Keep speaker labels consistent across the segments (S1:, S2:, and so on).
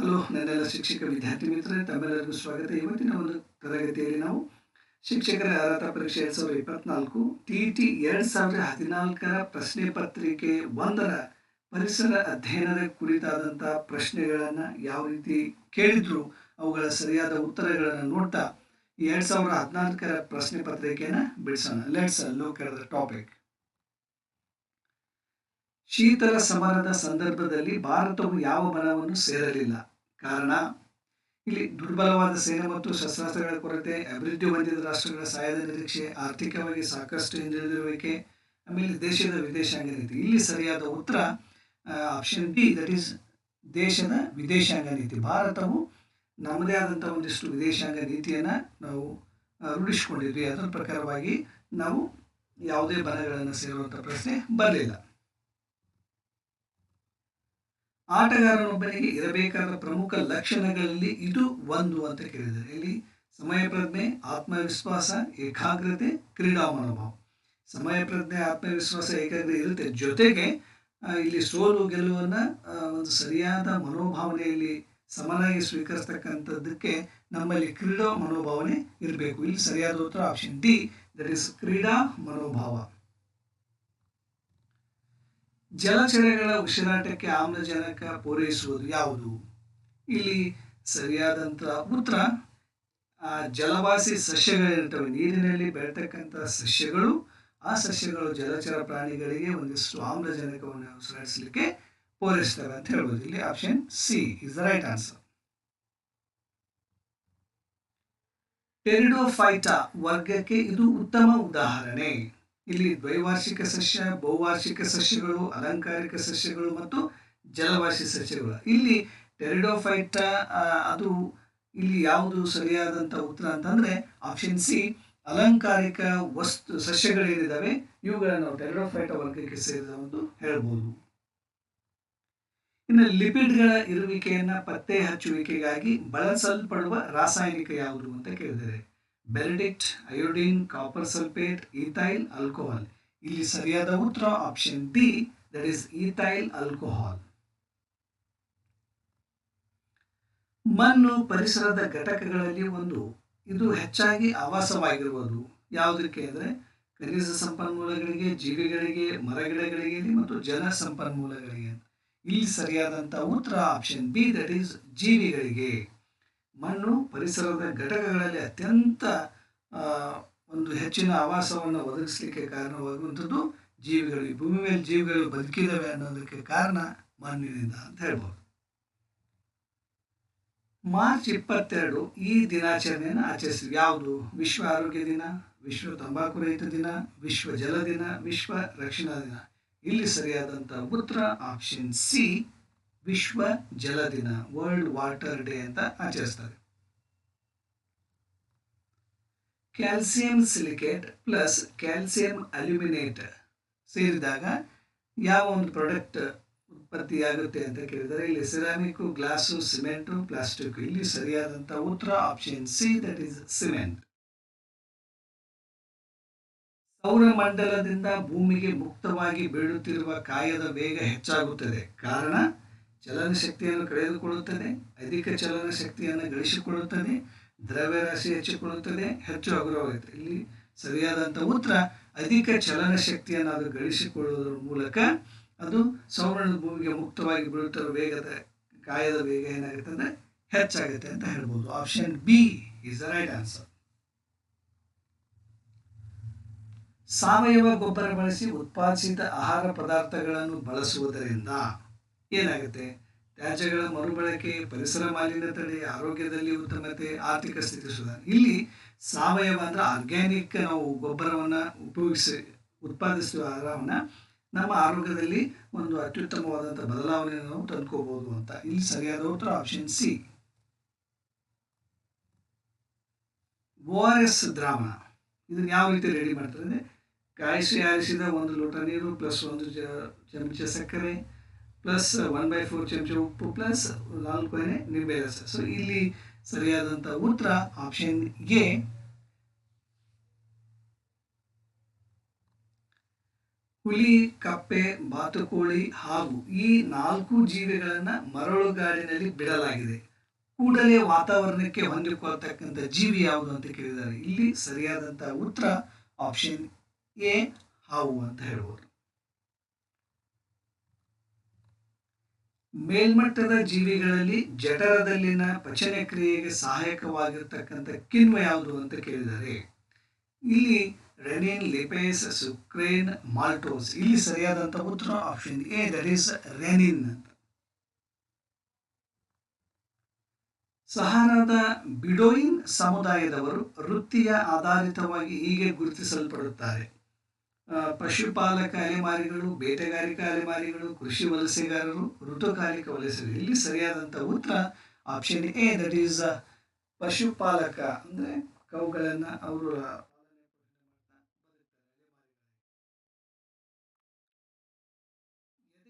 S1: Hello ನನ್ನೆಲ್ಲ ಶಿಕ್ಷಕ ವಿದ್ಯಾರ್ಥಿ ಮಿತ್ರರೇ, ತಮ್ಮೆಲ್ಲರಿಗೂ ಸ್ವಾಗತ. ಇವತ್ತಿನ ಒಂದು ತರಗತಿಯಲ್ಲಿ ನಾವು ಶಿಕ್ಷಕರ ಅರ್ಹತಾ ಪರೀಕ್ಷೆ ಎರಡ್ ಸಾವಿರದ ಇಪ್ಪತ್ನಾಲ್ಕು, ಟಿ ಟಿ ಎರಡ್ ಸಾವಿರದ ಹದಿನಾಲ್ಕರ ಪ್ರಶ್ನೆ ಪತ್ರಿಕೆ ಒಂದರ ಪರಿಸರ ಅಧ್ಯಯನದ ಕುರಿತಾದಂತಹ ಪ್ರಶ್ನೆಗಳನ್ನು ಯಾವ ರೀತಿ ಕೇಳಿದ್ರು, ಅವುಗಳ ಸರಿಯಾದ ಉತ್ತರಗಳನ್ನು ನೋಡ್ತಾ ಎರಡ್ ಸಾವಿರದ ಹದಿನಾಲ್ಕರ ಪ್ರಶ್ನೆ ಪತ್ರಿಕೆಯನ್ನ ಬಿಡಿಸೋಣ. Let's look at the topic ಶೀತಲ ಸಮರದ ಸಂದರ್ಭದಲ್ಲಿ ಭಾರತವು ಯಾವ ಬಲವನ್ನು ಸೇರಲಿಲ್ಲ? ಕಾರಣ, ಇಲ್ಲಿ ದುರ್ಬಲವಾದ ಸೇನೆ ಮತ್ತು ಶಸ್ತ್ರಾಸ್ತ್ರಗಳ ಕೊರತೆ, ಅಭಿವೃದ್ಧಿ ಹೊಂದಿದ ರಾಷ್ಟ್ರಗಳ ಸಹಾಯದ ನಿರೀಕ್ಷೆ, ಆರ್ಥಿಕವಾಗಿ ಸಾಕಷ್ಟು ಹಿಂದುಳಿದಿರುವಿಕೆ ಆಮೇಲೆ ದೇಶದ ವಿದೇಶಾಂಗ ನೀತಿ. ಇಲ್ಲಿ ಸರಿಯಾದ ಉತ್ತರ ಆಪ್ಷನ್ ಬಿ ದಟ್ ಈಸ್ ದೇಶದ ವಿದೇಶಾಂಗ ನೀತಿ. ಭಾರತವು ನಮ್ಮದೇ ಆದಂಥ ಒಂದಿಷ್ಟು ವಿದೇಶಾಂಗ ನೀತಿಯನ್ನು ನಾವು ರೂಢಿಸಿಕೊಂಡಿದ್ವಿ. ಅದರ ಪ್ರಕಾರವಾಗಿ ನಾವು ಯಾವುದೇ ಬಲಗಳನ್ನು ಸೇರುವಂಥ ಪ್ರಶ್ನೆ ಬರಲಿಲ್ಲ. ಆಟಗಾರನೊಬ್ಬನಿಗೆ ಇರಬೇಕಾದ ಪ್ರಮುಖ ಲಕ್ಷಣಗಳಲ್ಲಿ ಇದು ಒಂದು ಅಂತ ಕೇಳಿದ್ದಾರೆ. ಇಲ್ಲಿ ಸಮಯ ಪ್ರಜ್ಞೆ ಆತ್ಮವಿಶ್ವಾಸ, ಏಕಾಗ್ರತೆ, ಕ್ರೀಡಾ ಮನೋಭಾವ. ಸಮಯ ಪ್ರಜ್ಞೆ ಆತ್ಮವಿಶ್ವಾಸ, ಏಕಾಗ್ರತೆ ಇರುತ್ತೆ. ಜೊತೆಗೆ ಇಲ್ಲಿ ಸೋಲು, ಗೆಲುವನ್ನ ಒಂದು ಸರಿಯಾದ ಮನೋಭಾವನೆಯಲ್ಲಿ ಸಮನಾಗಿ ಸ್ವೀಕರಿಸ್ತಕ್ಕಂಥದ್ದಕ್ಕೆ ನಮ್ಮಲ್ಲಿ ಕ್ರೀಡಾ ಮನೋಭಾವನೆ ಇರಬೇಕು. ಇಲ್ಲಿ ಸರಿಯಾದ ಉತ್ತರ ಆಪ್ಷನ್ ಡಿ ದಟ್ ಇಸ್ ಕ್ರೀಡಾ ಮನೋಭಾವ. ಜಲಚರಗಳ ಉಸಿರಾಟಕ್ಕೆ ಆಮ್ಲಜನಕ ಪೂರೈಸುವುದು ಯಾವುದು? ಇಲ್ಲಿ ಸರಿಯಾದಂಥ ಉತ್ತರ ಜಲವಾಸಿ ಸಸ್ಯಗಳಿರ್ತವೆ ನೀರಿನಲ್ಲಿ ಬೆಳತಕ್ಕಂಥ ಸಸ್ಯಗಳು, ಆ ಸಸ್ಯಗಳು ಜಲಚರ ಪ್ರಾಣಿಗಳಿಗೆ ಒಂದಿಷ್ಟು ಆಮ್ಲಜನಕವನ್ನು ಉಸಿರಾಡಿಸಲಿಕ್ಕೆ ಪೂರೈಸ್ತವೆ ಅಂತ ಹೇಳ್ಬೋದು. ಇಲ್ಲಿ option C is the right answer pteridophyta ವರ್ಗಕ್ಕೆ ಇದು ಉತ್ತಮ ಉದಾಹರಣೆ. ಇಲ್ಲಿ ದ್ವೈವಾರ್ಷಿಕ ಸಸ್ಯ, ಬಹುವಾರ್ಷಿಕ ಸಸ್ಯಗಳು, ಅಲಂಕಾರಿಕ ಸಸ್ಯಗಳು ಮತ್ತು ಜಲವಾಸಿ ಸಸ್ಯಗಳು. ಇಲ್ಲಿ ಟೆರಿಡೋಫೈಟ ಅದು ಇಲ್ಲಿ ಯಾವುದು ಸರಿಯಾದಂಥ ಉತ್ತರ ಅಂತಂದ್ರೆ ಆಪ್ಷನ್ ಸಿ ಅಲಂಕಾರಿಕ ವಸ್ತು ಸಸ್ಯಗಳೇನಿದ್ದಾವೆ ಇವುಗಳನ್ನು ನಾವು ಟೆರಿಡೋಫೈಟಾ ವರ್ಗಕ್ಕೆ ಸೇರಿದ ಒಂದು ಹೇಳ್ಬೋದು. ಇನ್ನು ಲಿಪಿಡ್ಗಳ ಇರುವಿಕೆಯನ್ನ ಪತ್ತೆ ಹಚ್ಚುವಿಕೆಗಾಗಿ ಬಳಸಲ್ಪಡುವ ರಾಸಾಯನಿಕ ಯಾವುದು ಅಂತ ಕೇಳಿದರೆ Benedict iodine copper sulphate ethyl alcohol ಇಲ್ಲಿ ಸರಿಯಾದ ಉತ್ತರ option D that is ethyl alcohol ಮಣ್ಣು ಪರಿಸರದ ಘಟಕಗಳಲ್ಲಿ ಒಂದು. ಇದು ಹೆಚ್ಚಾಗಿ ಆವಾಸವಾಗಿರುವುದು. ಯಾವುದಕ್ಕೆ ಅಂದರೆ ಖನಿಜ ಸಂಪನ್ಮೂಲಗಳಿಗೆ, ಜೀವಿಗಳಿಗೆ, ಮರಗಿಡಗಳಿಗೆ ಮತ್ತು ಜಲ ಸಂಪನ್ಮೂಲಗಳಿಗೆ. ಇಲ್ಲಿ ಸರಿಯಾದಂಥ ಉತ್ತರ ಆಪ್ಷನ್ ಬಿ ದಟ್ ಈಸ್ ಜೀವಿಗಳಿಗೆ. ಮಣ್ಣು ಪರಿಸರದ ಘಟಕಗಳಲ್ಲಿ ಅತ್ಯಂತ ಒಂದು ಹೆಚ್ಚಿನ ಆವಾಸವನ್ನು ಒದಗಿಸಲಿಕ್ಕೆ ಕಾರಣವಾಗುವಂಥದ್ದು ಜೀವಿಗಳು. ಈ ಭೂಮಿ ಮೇಲೆ ಜೀವಿಗಳು ಬದುಕಿದವೆ ಅನ್ನೋದಕ್ಕೆ ಕಾರಣ ಮಣ್ಣಿನಿಂದ ಅಂತ ಹೇಳ್ಬೋದು. ಮಾರ್ಚ್ ಇಪ್ಪತ್ತೆರಡು ಈ ದಿನಾಚರಣೆಯನ್ನು ಆಚರಿಸಿದ್ವಿ ಯಾವುದು? ವಿಶ್ವ ಆರೋಗ್ಯ ದಿನ, ವಿಶ್ವ ತಂಬಾಕು ರಹಿತ ದಿನ, ವಿಶ್ವ ಜಲ ದಿನ, ವಿಶ್ವ ರಕ್ಷಣಾ ದಿನ. ಇಲ್ಲಿ ಸರಿಯಾದಂಥ ಉತ್ತರ ಆಪ್ಷನ್ ಸಿ ವಿಶ್ವ ಜಲ ದಿನ ವರ್ಲ್ಡ್ ವಾಟರ್ ಡೇ ಅಂತ ಆಚರಿಸ್ತಾರೆ calcium silicate plus calcium aluminate ಸೇರಿದಾಗ ಯಾವ ಒಂದು ಪ್ರಾಡಕ್ಟ್ ಉತ್ಪತ್ತಿಯಾಗುತ್ತೆ ಅಂತ ಕೇಳಿದರೆ, ಇಲ್ಲಿ ಸಿರಾಮಿಕ್ ಗ್ಲಾಸು ಸಿಮೆಂಟು ಪ್ಲಾಸ್ಟಿಕ್ ಇಲ್ಲಿ ಸರಿಯಾದಂಥ ಉತ್ತರ option C that is cement ಸೌರಮಂಡಲದಿಂದ ಭೂಮಿಗೆ ಮುಕ್ತವಾಗಿ ಬೀಳುತ್ತಿರುವ ಕಾಯದ ವೇಗ ಹೆಚ್ಚಾಗುತ್ತದೆ. ಕಾರಣ ಚಲನಶಕ್ತಿಯನ್ನು ಕಳೆದುಕೊಳ್ಳುತ್ತದೆ, ಅಧಿಕ ಚಲನ ಶಕ್ತಿಯನ್ನು ಗಳಿಸಿಕೊಳ್ಳುತ್ತದೆ ದ್ರವ್ಯರಾಶಿ ಹೆಚ್ಚಿಕೊಳ್ಳುತ್ತದೆ ಹೆಚ್ಚು ಹಗುರವಾಗುತ್ತೆ ಇಲ್ಲಿ ಸರಿಯಾದಂಥ ಉತ್ತರ, ಅಧಿಕ ಚಲನಶಕ್ತಿಯನ್ನು ಅದು ಗಳಿಸಿಕೊಳ್ಳುವುದರ ಮೂಲಕ ಅದು ಸೌರಣದ ಭೂಮಿಗೆ ಮುಕ್ತವಾಗಿ ಬೀಳುತ್ತಿರುವ ವೇಗದ ಕಾಯದ ವೇಗ ಏನಾಗುತ್ತೆ ಅಂದರೆ ಹೆಚ್ಚಾಗುತ್ತೆ ಅಂತ ಹೇಳ್ಬೋದು. Option B is right answer ಸಾವಯವ ಗೊಬ್ಬರ ಬಳಸಿ ಉತ್ಪಾದಿಸಿದ ಆಹಾರ ಪದಾರ್ಥಗಳನ್ನು ಬಳಸುವುದರಿಂದ ಏನಾಗುತ್ತೆ? ತ್ಯಾಜ್ಯಗಳ ಮರುಬಳಕೆ, ಪರಿಸರ ಮಾಲಿನ್ಯ ತಡೆ ಆರೋಗ್ಯದಲ್ಲಿ ಉತ್ತಮತೆ, ಆರ್ಥಿಕ ಸ್ಥಿತಿ ಸುಧಾರಣೆ ಇಲ್ಲಿ ಸಾವಯವ ಅಂದ್ರೆ ಆರ್ಗ್ಯಾನಿಕ್ ನಾವು ಗೊಬ್ಬರವನ್ನು ಉಪಯೋಗಿಸಿ, ಉತ್ಪಾದಿಸುವ ಆಹಾರವನ್ನು ನಮ್ಮ ಆರೋಗ್ಯದಲ್ಲಿ ಒಂದು ಅತ್ಯುತ್ತಮವಾದಂಥ ಬದಲಾವಣೆಯನ್ನು ನಾವು ತಂದ್ಕೋಬಹುದು ಅಂತ. ಇಲ್ಲಿ ಸರಿಯಾದ ಉತ್ತರ option C O R S ದ್ರಾವಣ. ಇದನ್ನ ಯಾವ ರೀತಿ ರೆಡಿ ಮಾಡ್ತಾರೆ ಅಂದರೆ, ಕಾಯಿಸಿ ಆರಿಸಿದ ಒಂದು ಲೋಟ ನೀರು ಪ್ಲಸ್ ಒಂದು ಚಮಚ ಸಕ್ಕರೆ ಪ್ಲಸ್ ಒನ್ ಬೈ ಫೋರ್ ಚಮಚ ಉಪ್ಪು ಪ್ಲಸ್ ನಾಲ್ಕು ಎಣ್ಣೆ ನಿಂಬೆ ರಸ ಸೊ ಇಲ್ಲಿ ಸರಿಯಾದಂಥ ಉತ್ತರ ಆಪ್ಷನ್ ಎ ಹುಲಿ, ಕಪ್ಪೆ, ಬಾತುಕೋಳಿ ಹಾಗೂ ಈ ನಾಲ್ಕು ಜೀವಿಗಳನ್ನು ಮರಳುಗಾಡಿನಲ್ಲಿ ಬಿಡಲಾಗಿದೆ. ಕೂಡಲೇ ವಾತಾವರಣಕ್ಕೆ ಹೊಂದಿಕೊಳ್ಳತಕ್ಕಂಥ ಜೀವಿ ಯಾವುದು ಅಂತ ಕೇಳಿದ್ದಾರೆ. ಇಲ್ಲಿ ಸರಿಯಾದಂತಹ ಉತ್ತರ ಆಪ್ಷನ್ ಎ ಹಾವು ಅಂತ ಹೇಳ್ಬೋದು. ಮೇಲ್ಮಟ್ಟದ ಜೀವಿಗಳಲ್ಲಿ ಜಠರದಲ್ಲಿನ ಪಚನ ಕ್ರಿಯೆಗೆ ಸಹಾಯಕವಾಗಿರ್ತಕ್ಕಂಥ ಕಿಣ್ವ ಯಾವುದು ಅಂತ ಕೇಳಿದ್ದಾರೆ ಇಲ್ಲಿ ರೆನಿನ್ ಲಿಪೇಸ್ ಸುಕ್ರೇನ್ ಮಾಲ್ಟೋಸ್, ಇಲ್ಲಿ ಸರಿಯಾದಂಥ ಉತ್ತರ option A that is rennin ಅಂತ. ಸಹಾರಾದ ಬಿಡೋಯಿನ್ ಸಮುದಾಯದವರು ವೃತ್ತಿಯ ಆಧಾರಿತವಾಗಿ ಹೀಗೆ ಗುರುತಿಸಲ್ಪಡುತ್ತಾರೆ. ಪಶುಪಾಲಕ ಅಲೆಮಾರಿಗಳು, ಬೇಟೆಗಾರಿಕಾ ಅಲೆಮಾರಿಗಳು, ಕೃಷಿ ವಲಸೆಗಾರರು, ಋತುಕಾಲಿಕ ವಲಸೆಗಳು. ಇಲ್ಲಿ ಸರಿಯಾದಂಥ ಉತ್ತರ ಆಪ್ಷನ್ ಎ ದಟ್ ಈಸ್ ಪಶುಪಾಲಕ ಅಂದರೆ ಕೌಗಳನ್ನ ಅವರು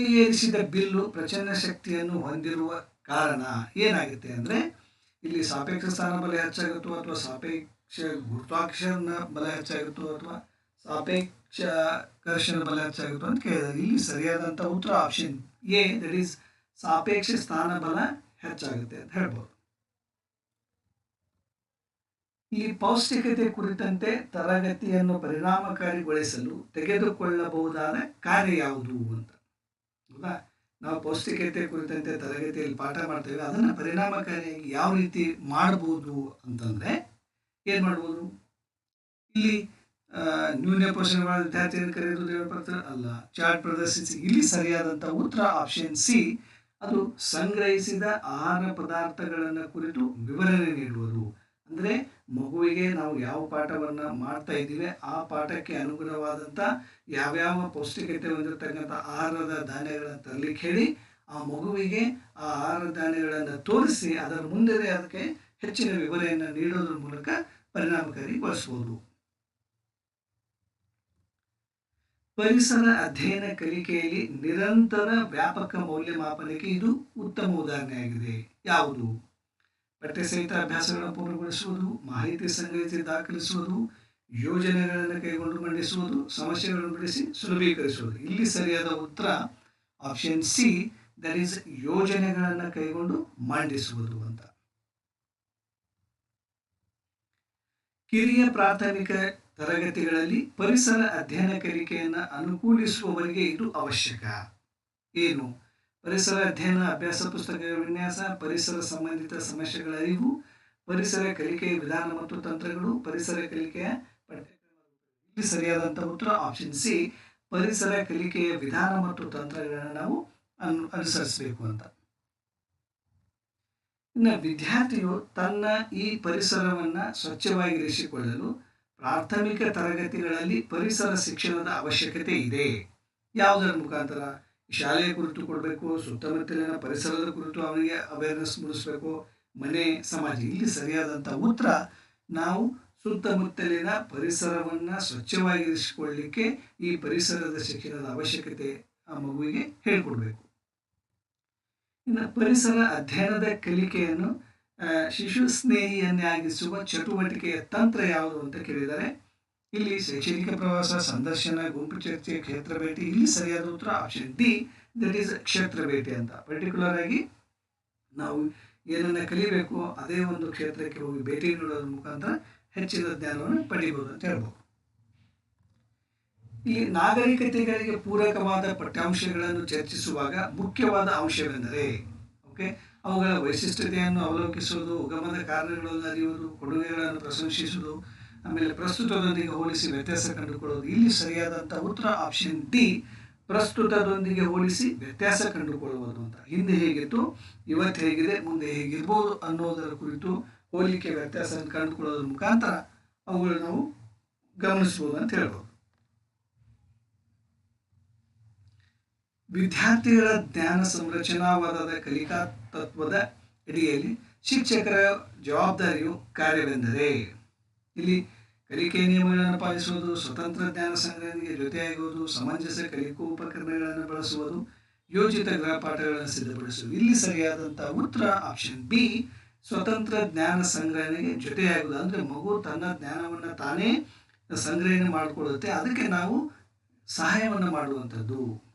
S1: ಏರಿಸಿದ ಬಿಲ್ಲು ಪ್ರಚಂಡ ಶಕ್ತಿಯನ್ನು ಹೊಂದಿರುವ ಕಾರಣ ಏನಾಗುತ್ತೆ ಅಂದರೆ, ಇಲ್ಲಿ ಸಾಪೇಕ್ಷ ಸ್ಥಾನ ಬಲ ಹೆಚ್ಚಾಗುತ್ತೋ ಅಥವಾ ಸಾಪೇಕ್ಷ ಗುರುತ್ವಾಕರ್ಷಣ ಬಲ ಹೆಚ್ಚಾಗುತ್ತೋ ಅಥವಾ ಸಾಪೇಕ್ಷ ಕರ್ಷಣ ಬಲ ಹೆಚ್ಚಾಗುತ್ತೆ ಅಂತ ಕೇಳಿದಾಗ ಇಲ್ಲಿ ಸರಿಯಾದಂಥ ಉತ್ತರ ಆಪ್ಷನ್ ಎ ದಟ್ ಈಸ್ ಸಾಪೇಕ್ಷ ಸ್ಥಾನ ಬಲ ಹೆಚ್ಚಾಗುತ್ತೆ ಅಂತ ಹೇಳ್ಬೋದು. ಈ ಪೌಷ್ಟಿಕತೆ ಕುರಿತಂತೆ ತರಗತಿಯನ್ನು ಪರಿಣಾಮಕಾರಿಗೊಳಿಸಲು ತೆಗೆದುಕೊಳ್ಳಬಹುದಾದ ಕಾರ್ಯ ಯಾವುದು ಅಂತ. ಹೌದಾ? ನಾವು ಪೌಷ್ಟಿಕತೆ ಕುರಿತಂತೆ ತರಗತಿಯಲ್ಲಿ ಪಾಠ ಮಾಡ್ತೇವೆ, ಅದನ್ನು ಪರಿಣಾಮಕಾರಿಯಾಗಿ ಯಾವ ರೀತಿ ಮಾಡ್ಬೋದು ಅಂತಂದರೆ ಏನು ಮಾಡ್ಬೋದು? ಇಲ್ಲಿ ಆ, ನ್ಯೂನ ಪೋಷಣೆಗಳ ವಿದ್ಯಾರ್ಥಿಯನ್ನು ಕರೆಯುವುದು ದೇವಪತ್ರ ಅಲ್ಲ. ಚಾರ್ಟ್ ಪ್ರದರ್ಶಿಸಿ. ಇಲ್ಲಿ ಸರಿಯಾದಂಥ ಉತ್ತರ ಆಪ್ಷನ್ ಸಿ ಅದು ಸಂಗ್ರಹಿಸಿದ ಆಹಾರ ಪದಾರ್ಥಗಳನ್ನು ಕುರಿತು ವಿವರಣೆ ನೀಡುವುದು. ಅಂದರೆ ಮಗುವಿಗೆ ನಾವು ಯಾವ ಪಾಠವನ್ನು ಮಾಡ್ತಾ ಇದ್ದೀವಿ ಆ ಪಾಠಕ್ಕೆ ಅನುಗುಣವಾದಂಥ ಯಾವ್ಯಾವ ಪೌಷ್ಟಿಕತೆ ಹೊಂದಿರತಕ್ಕಂಥ ಆಹಾರದ ಧಾನ್ಯಗಳನ್ನು ತರಲಿಕ್ಕೆ ಹೇಳಿ ಆ ಮಗುವಿಗೆ ಆ ಆಹಾರ ಧಾನ್ಯಗಳನ್ನು ತೋರಿಸಿ ಅದರ ಮುಂದೆ ಅದಕ್ಕೆ ಹೆಚ್ಚಿನ ವಿವರಣೆಯನ್ನು ನೀಡೋದ್ರ ಮೂಲಕ ಪರಿಣಾಮಕಾರಿಗೊಳಿಸ್ಬೋದು. ಪರಿಸರ ಅಧ್ಯಯನ ಕಲಿಕೆಯಲ್ಲಿ ನಿರಂತರ ವ್ಯಾಪಕ ಮೌಲ್ಯಮಾಪನಕ್ಕೆ ಇದು ಉತ್ತಮ ಉದಾಹರಣೆಯಾಗಿದೆ ಯಾವುದು? ಪಠ್ಯಸಹಿತ ಅಭ್ಯಾಸಗಳನ್ನು ಪೂರ್ಣಗೊಳಿಸುವುದು, ಮಾಹಿತಿ ಸಂಗ್ರಹಿಸಿ ದಾಖಲಿಸುವುದು, ಯೋಜನೆಗಳನ್ನು ಕೈಗೊಂಡು ಮಂಡಿಸುವುದು, ಸಮಸ್ಯೆಗಳನ್ನು ಬಿಡಿಸಿ ಸುಲಭೀಕರಿಸುವುದು. ಇಲ್ಲಿ ಸರಿಯಾದ ಉತ್ತರ ಆಪ್ಷನ್ ಸಿ ದಟ್ ಈಸ್ ಯೋಜನೆಗಳನ್ನು ಕೈಗೊಂಡು ಮಂಡಿಸುವುದು ಅಂತ. ಕಿರಿಯ ಪ್ರಾಥಮಿಕ ತರಗತಿಗಳಲ್ಲಿ ಪರಿಸರ ಅಧ್ಯಯನ ಕಲಿಕೆಯನ್ನು ಅನುಕೂಲಿಸುವವರಿಗೆ ಇದು ಅವಶ್ಯಕ. ಏನು? ಪರಿಸರ ಅಧ್ಯಯನ, ಅಭ್ಯಾಸ ಪುಸ್ತಕಗಳ ವಿನ್ಯಾಸ, ಪರಿಸರ ಸಂಬಂಧಿತ ಸಮಸ್ಯೆಗಳ ಅರಿವು, ಪರಿಸರ ಕಲಿಕೆಯ ವಿಧಾನ ಮತ್ತು ತಂತ್ರಗಳು, ಪರಿಸರ ಕಲಿಕೆಯ ಇಲ್ಲಿ ಸರಿಯಾದಂಥ ಉತ್ತರ ಆಪ್ಷನ್ ಸಿ ಪರಿಸರ ಕಲಿಕೆಯ ವಿಧಾನ ಮತ್ತು ತಂತ್ರಗಳನ್ನು ನಾವು ಅನು, ಅನುಸರಿಸಬೇಕು ಅಂತ. ಇನ್ನು ವಿದ್ಯಾರ್ಥಿಯು ತನ್ನ ಈ ಪರಿಸರವನ್ನು ಸ್ವಚ್ಛವಾಗಿರಿಸಿಕೊಳ್ಳಲು ಪ್ರಾಥಮಿಕ ತರಗತಿಗಳಲ್ಲಿ ಪರಿಸರ ಶಿಕ್ಷಣದ ಅವಶ್ಯಕತೆ ಇದೆ. ಯಾವುದರ ಮುಖಾಂತರ? ಶಾಲೆಯ ಕುರಿತು ಕೊಡಬೇಕು, ಸುತ್ತಮುತ್ತಲಿನ ಪರಿಸರದ ಕುರಿತು ಅವನಿಗೆ ಅವೇರ್ನೆಸ್ ಮೂಡಿಸಬೇಕು, ಮನೆ, ಸಮಾಜ. ಇಲ್ಲಿ ಸರಿಯಾದಂಥ ಉತ್ತರ ನಾವು ಸುತ್ತಮುತ್ತಲಿನ ಪರಿಸರವನ್ನು ಸ್ವಚ್ಛವಾಗಿರಿಸಿಕೊಳ್ಳಲಿಕ್ಕೆ ಈ ಪರಿಸರದ ಶಿಕ್ಷಣದ ಅವಶ್ಯಕತೆ ಆ ಮಗುವಿಗೆ ಹೇಳಿಕೊಡ್ಬೇಕು. ಇನ್ನು ಪರಿಸರ ಅಧ್ಯಯನದ ಕಲಿಕೆಯನ್ನು ಶಿಶು ಸ್ನೇಹಿಯನ್ನಾಗಿಸುವ ಚಟುವಟಿಕೆಯ ತಂತ್ರ ಯಾವುದು ಅಂತ ಕೇಳಿದರೆ, ಇಲ್ಲಿ ಶೈಕ್ಷಣಿಕ ಪ್ರವಾಸ, ಸಂದರ್ಶನ, ಗುಂಪು ಚರ್ಚೆ, ಕ್ಷೇತ್ರ ಭೇಟಿ, ಇಲ್ಲಿ ಸರಿಯಾದ ಉತ್ತರ ಆಪ್ಷನ್ ಡಿ ದಟ್ ಈಸ್ ಕ್ಷೇತ್ರ ಭೇಟಿ ಅಂತ. ಪರ್ಟಿಕ್ಯುಲರ್ ಆಗಿ ನಾವು ಏನನ್ನ ಕಲಿಬೇಕು, ಅದೇ ಒಂದು ಕ್ಷೇತ್ರಕ್ಕೆ ಹೋಗಿ ಭೇಟಿ ನೀಡೋದ್ರ ಮುಖಾಂತರ ಹೆಚ್ಚಿನ ಜ್ಞಾನವನ್ನು ಪಡೆಯಬಹುದು ಅಂತ ಹೇಳ್ಬೋದು. ಇಲ್ಲಿ ನಾಗರಿಕತೆಗಳಿಗೆ ಪೂರಕವಾದ ಪಠ್ಯಾಂಶಗಳನ್ನು ಚರ್ಚಿಸುವಾಗ ಮುಖ್ಯವಾದ ಅಂಶವೆಂದರೆ ಓಕೆ ಅವುಗಳ ವೈಶಿಷ್ಟ್ಯತೆಯನ್ನು ಅವಲೋಕಿಸುವುದು ಉಗಮದ ಕಾರ್ಯಗಳನ್ನು ಅರಿಯುವುದು, ಕೊಡುಗೆಗಳನ್ನು ಪ್ರಶಂಸಿಸುವುದು, ಆಮೇಲೆ ಪ್ರಸ್ತುತದೊಂದಿಗೆ ಹೋಲಿಸಿ ವ್ಯತ್ಯಾಸ ಕಂಡುಕೊಳ್ಳುವುದು. ಇಲ್ಲಿ ಸರಿಯಾದಂಥ ಉತ್ತರ ಆಪ್ಷನ್ ಡಿ ಪ್ರಸ್ತುತದೊಂದಿಗೆ ಹೋಲಿಸಿ ವ್ಯತ್ಯಾಸ ಕಂಡುಕೊಳ್ಳುವುದು ಅಂತ. ಹಿಂದೆ ಹೇಗಿತ್ತು, ಇವತ್ತು ಹೇಗಿದೆ, ಮುಂದೆ ಹೇಗಿರ್ಬೋದು ಅನ್ನೋದರ ಕುರಿತು ಹೋಲಿಕೆ ವ್ಯತ್ಯಾಸವನ್ನು ಕಂಡುಕೊಳ್ಳೋದ್ರ ಮುಖಾಂತರ ಅವುಗಳನ್ನು ನಾವು ಗಮನಿಸ್ಬೋದು ಅಂತ ಹೇಳ್ಬೋದು. ವಿದ್ಯಾರ್ಥಿಗಳ ಜ್ಞಾನ ಸಂರಚನಾವಾದದ ಕಲಿಕಾ ತತ್ವದ ಅಡಿಯಲ್ಲಿ ಶಿಕ್ಷಕರ ಜವಾಬ್ದಾರಿಯು ಕಾರ್ಯವೆಂದರೆ. ಇಲ್ಲಿ ಕಲಿಕೆ ನಿಯಮಗಳನ್ನು ಪಾಲಿಸುವುದು, ಸ್ವತಂತ್ರ ಜ್ಞಾನ ಸಂಗ್ರಹಣೆಗೆ ಜೊತೆಯಾಗುವುದು, ಸಮಂಜಸ ಕಲಿಕೋಪಕರಣಗಳನ್ನು ಬಳಸುವುದು, ಯೋಜಿತ ಗೃಹಪಾಠಗಳನ್ನು ಸಿದ್ಧಪಡಿಸುವುದು. ಇಲ್ಲಿ ಸರಿಯಾದಂತಹ ಉತ್ತರ ಆಪ್ಷನ್ ಬಿ ಸ್ವತಂತ್ರ ಜ್ಞಾನ ಸಂಗ್ರಹಣೆಗೆ ಜೊತೆಯಾಗುವುದು. ಅಂದರೆ ಮಗು ತನ್ನ ಜ್ಞಾನವನ್ನು ತಾನೇ ಸಂಗ್ರಹಣೆ ಮಾಡಿಕೊಳ್ಳುತ್ತೆ. ಅದಕ್ಕೆ ನಾವು ಸಹಾಯವನ್ನು ಮಾಡುವಂಥದ್ದು.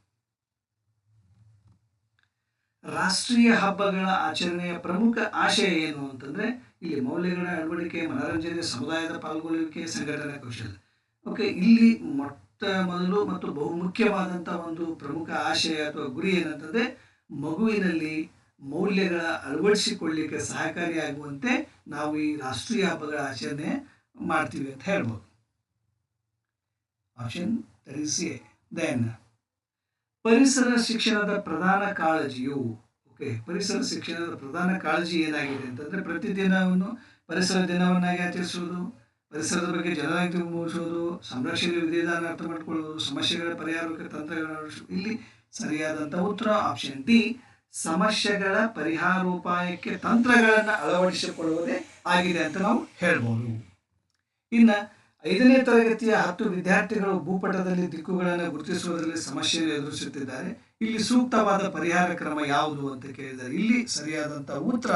S1: ರಾಷ್ಟ್ರೀಯ ಹಬ್ಬಗಳ ಆಚರಣೆಯ ಪ್ರಮುಖ ಆಶಯ ಏನು ಅಂತಂದ್ರೆ, ಇಲ್ಲಿ ಮೌಲ್ಯಗಳ ಅಳವಡಿಕೆ ಮನರಂಜನೆ ಸಮುದಾಯದ ಪಾಲ್ಗೊಳ್ಳುವಿಕೆ, ಸಂಘಟನಾ ಕೌಶಲ್ಯ ಓಕೆ ಇಲ್ಲಿ ಮೊಟ್ಟ ಮೊದಲು ಮತ್ತು ಬಹುಮುಖ್ಯವಾದಂಥ ಒಂದು ಪ್ರಮುಖ ಆಶಯ ಅಥವಾ ಗುರಿ ಏನಂತಂದ್ರೆ, ಮಗುವಿನಲ್ಲಿ ಮೌಲ್ಯಗಳ ಅಳವಡಿಸಿಕೊಳ್ಳಿಕ್ಕೆ ಸಹಕಾರಿಯಾಗುವಂತೆ ನಾವು ಈ ರಾಷ್ಟ್ರೀಯ ಹಬ್ಬಗಳ ಆಚರಣೆ ಮಾಡ್ತೀವಿ ಅಂತ ಹೇಳ್ಬೋದು. ಆಪ್ಷನ್ ತರಿಸಿ ದೆನ್ ಪರಿಸರ ಶಿಕ್ಷಣದ ಪ್ರಧಾನ ಕಾಳಜಿಯು ಓಕೆ ಪರಿಸರ ಶಿಕ್ಷಣದ ಪ್ರಧಾನ ಕಾಳಜಿ ಏನಾಗಿದೆ ಅಂತಂದ್ರೆ ಪ್ರತಿದಿನವನ್ನು ಪರಿಸರ ದಿನವನ್ನಾಗಿ ಆಚರಿಸುವುದು, ಪರಿಸರದ ಬಗ್ಗೆ ಜನಜಾಗೃತಿ ಮೂಡಿಸುವುದು, ಸಂರಕ್ಷಣೆ ವಿಧಿವಿಧಾನ ಅರ್ಥ ಮಾಡಿಕೊಳ್ಳುವುದು, ಸಮಸ್ಯೆಗಳ ಪರಿಹಾರಕ್ಕೆ ತಂತ್ರಗಳನ್ನು ಇಲ್ಲಿ ಸರಿಯಾದಂಥ ಉತ್ತರ ಆಪ್ಷನ್ ಡಿ ಸಮಸ್ಯೆಗಳ ಪರಿಹಾರೋಪಾಯಕ್ಕೆ ತಂತ್ರಗಳನ್ನು ಅಳವಡಿಸಿಕೊಳ್ಳುವುದೇ ಆಗಿದೆ ಅಂತ ನಾವು ಹೇಳ್ಬೋದು. ಇನ್ನು ಐದನೇ ತರಗತಿಯ ಹತ್ತು ವಿದ್ಯಾರ್ಥಿಗಳು ಭೂಪಟದಲ್ಲಿ ದಿಕ್ಕುಗಳನ್ನು ಗುರುತಿಸುವುದರಲ್ಲಿ ಸಮಸ್ಯೆಯನ್ನು ಎದುರಿಸುತ್ತಿದ್ದಾರೆ. ಇಲ್ಲಿ ಸೂಕ್ತವಾದ ಪರಿಹಾರ ಕ್ರಮ ಯಾವುದು ಅಂತ ಕೇಳಿದ್ದಾರೆ ಇಲ್ಲಿ ಸರಿಯಾದಂತಹ ಉತ್ತರ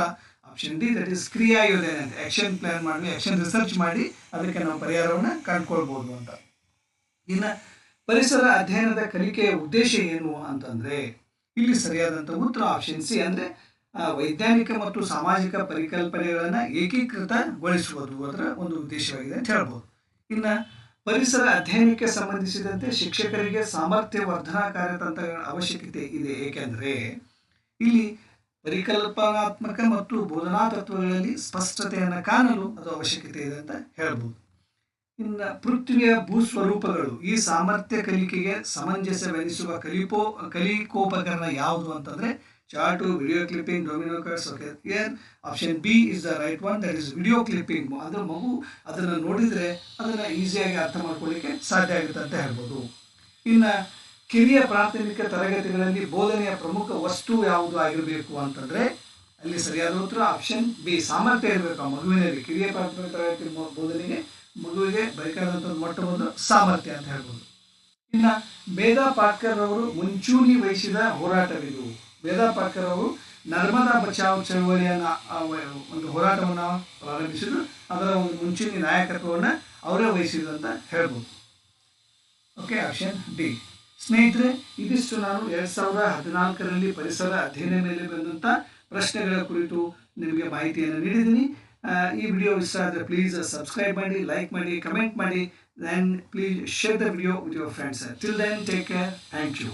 S1: ಆಪ್ಷನ್ ಡಿ ದಟ್ ಇಸ್ ಕ್ರಿಯಾ ಯೋಜನೆ ಅಂತ ಆಕ್ಷನ್ ಪ್ಲಾನ್ ಮಾಡಿ ಆಕ್ಷನ್ ರಿಸರ್ಚ್ ಮಾಡಿ ಅದಕ್ಕೆ ನಾವು ಪರಿಹಾರವನ್ನು ಕಂಡುಕೊಳ್ಬಹುದು ಅಂತ. ಇನ್ನು ಪರಿಸರ ಅಧ್ಯಯನದ ಕಲಿಕೆಯ ಉದ್ದೇಶ ಏನು ಅಂತಂದ್ರೆ, ಇಲ್ಲಿ ಸರಿಯಾದಂತಹ ಉತ್ತರ ಆಪ್ಷನ್ ಸಿ ಅಂದ್ರೆ ವೈಜ್ಞಾನಿಕ ಮತ್ತು ಸಾಮಾಜಿಕ ಪರಿಕಲ್ಪನೆಗಳನ್ನು ಏಕೀಕೃತಗೊಳಿಸುವುದು ಅದರ ಒಂದು ಉದ್ದೇಶವಾಗಿದೆ ಅಂತ ಹೇಳ್ಬೋದು. ಇನ್ನು ಪರಿಸರ ಅಧ್ಯಯನಕ್ಕೆ ಸಂಬಂಧಿಸಿದಂತೆ ಶಿಕ್ಷಕರಿಗೆ ಸಾಮರ್ಥ್ಯ ವರ್ಧನಾ ಕಾರ್ಯತಂತ್ರಗಳ ಅವಶ್ಯಕತೆ ಇದೆ. ಏಕೆಂದರೆ ಇಲ್ಲಿ ಪರಿಕಲ್ಪನಾತ್ಮಕ ಮತ್ತು ಬೋಧನಾ ತತ್ವಗಳಲ್ಲಿ ಸ್ಪಷ್ಟತೆಯನ್ನು ಕಾಣಲು ಅದು ಅವಶ್ಯಕತೆ ಇದೆ ಅಂತ ಹೇಳ್ಬೋದು. ಇನ್ನು ಪೃಥ್ವಿಯ ಭೂಸ್ವರೂಪಗಳು, ಈ ಸಾಮರ್ಥ್ಯ ಕಲಿಕೆಗೆ ಸಮಂಜಸವೆನಿಸುವ ಕಲಿಪೋ, ಕಲಿಕೋಪಕರಣ ಯಾವುದು ಅಂತಂದ್ರೆ chart video clipping domino cards, okay. Here, option B is the right one, that is video clipping ಅದು ಮಗು ಅದನ್ನು ನೋಡಿದರೆ ಅದನ್ನು ಈಸಿಯಾಗಿ ಅರ್ಥ ಮಾಡ್ಕೊಳ್ಳಿಕ್ಕೆ ಸಾಧ್ಯ ಆಗುತ್ತೆ ಅಂತ ಹೇಳ್ಬೋದು. ಇನ್ನು ಕಿರಿಯ ಪ್ರಾಥಮಿಕ ತರಗತಿಗಳಲ್ಲಿ ಬೋಧನೆಯ ಪ್ರಮುಖ ವಸ್ತು ಯಾವುದು ಆಗಿರಬೇಕು ಅಂತಂದರೆ ಅಲ್ಲಿ ಸರಿಯಾದ ಉತ್ತರ ಆಪ್ಷನ್ ಬಿ ಸಾಮರ್ಥ್ಯ ಇರಬೇಕು ಆ ಮಗುವಿನಲ್ಲಿ. ಕಿರಿಯ ಪ್ರಾಥಮಿಕ ತರಗತಿ ಬೋಧನೆಗೆ ಮಗುವಿಗೆ ಬೇಕಾದಂಥ ಮೊಟ್ಟ ಮೊದಲು ಸಾಮರ್ಥ್ಯ ಅಂತ ಹೇಳ್ಬೋದು. ಇನ್ನು ಮೇಧಾ ಪಾಟ್ಕರ್ ಅವರು ಮುಂಚೂಣಿ ವಹಿಸಿದ ಹೋರಾಟವಿದು. ಅವರು ನರ್ಮದಾ ಬಚಾವ್ ಚಳವಳಿಯನ್ನು ಒಂದು ಹೋರಾಟವನ್ನು ಪ್ರಾರಂಭಿಸಿದ್ರು. ಅದರ ಒಂದು ಮುಂಚಿನ ನಾಯಕತ್ವವನ್ನು ಅವರೇ ವಹಿಸಿದ್ರು ಅಂತ ಹೇಳ್ಬೋದು. ಓಕೆ ಆಪ್ಷನ್ ಡಿ ಸ್ನೇಹಿತರೆ, ಇದಿಷ್ಟು ನಾನು ಎರಡ್ ಸಾವಿರದ ಹದಿನಾಲ್ಕರಲ್ಲಿ ಪರಿಸರ ಅಧ್ಯಯನ ಮೇಲೆ ಬಂದಂಥ ಪ್ರಶ್ನೆಗಳ ಕುರಿತು ನಿಮಗೆ ಮಾಹಿತಿಯನ್ನು ನೀಡಿದ್ದೀನಿ. ಈ ವಿಡಿಯೋ ಇಷ್ಟ ಆದರೆ ಪ್ಲೀಸ್ ಸಬ್ಸ್ಕ್ರೈಬ್ ಮಾಡಿ ಲೈಕ್ ಮಾಡಿ ಕಮೆಂಟ್ ಮಾಡಿ then please share the video with your friends till then take care thank you